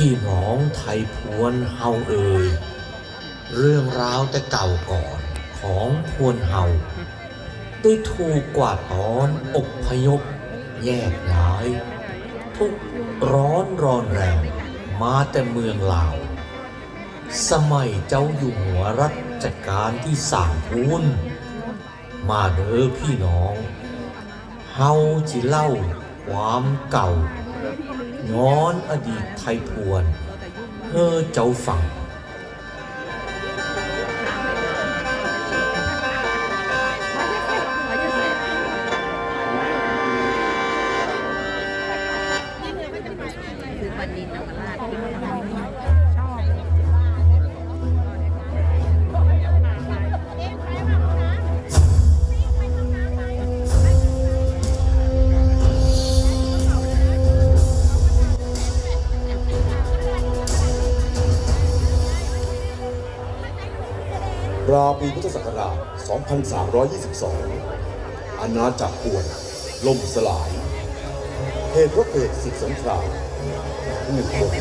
พี่น้องไทยพวนเฮาเอ่ยเรื่องราวแต่เก่าก่อนของพวนเฮาได้ถูกกว่าดตอนอบพยพ แยกย้าย ทุกร้อนรอนแรงมาแต่เมืองลาว สมัยเจ้าอยู่หัวรัชกาลที่สามพูนมาเด้อพี่น้อง เฮาจิเล่าความเก่า ย้อนอดีตไทยพวนเฮอเจ้าฟัง ราวปีพุทธศักราช 2322 อาณาจักรกวนล่มสลาย เหตุเพราะเกิดศึกสงครามผู้คน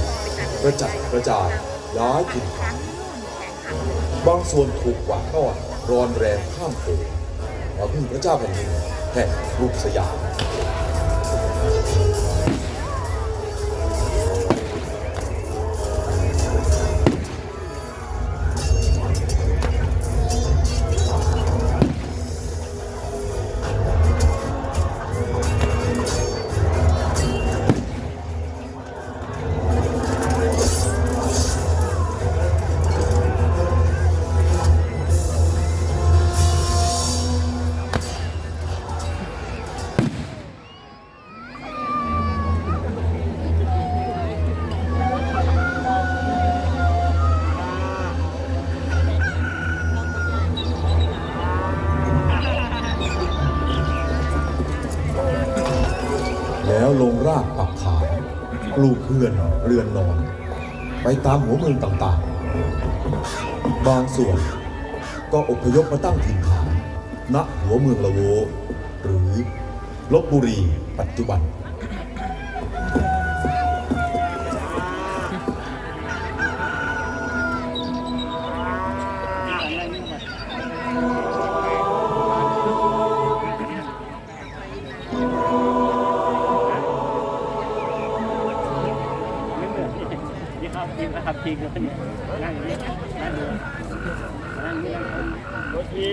กระจัดกระจายย้ายถิ่นฐานบางส่วนถูกกวาดต้อนรอนแรงข้ามโขงมาพึ่งพระเจ้าแผ่นดินแห่งกรุงสยาม งรากปักฐานปลูกเพื่อนเรือนนอน ไปตามหัวเมืองต่างๆ บางส่วนก็อพยพมาตั้งถิ่นฐานณหัวเมืองละโว หรือลบบุรีปัจจุบัน รับทีมนะครับทีมเลยเนี่ยนั่งนี่นั่งดูนั่งนี่นั่งรถที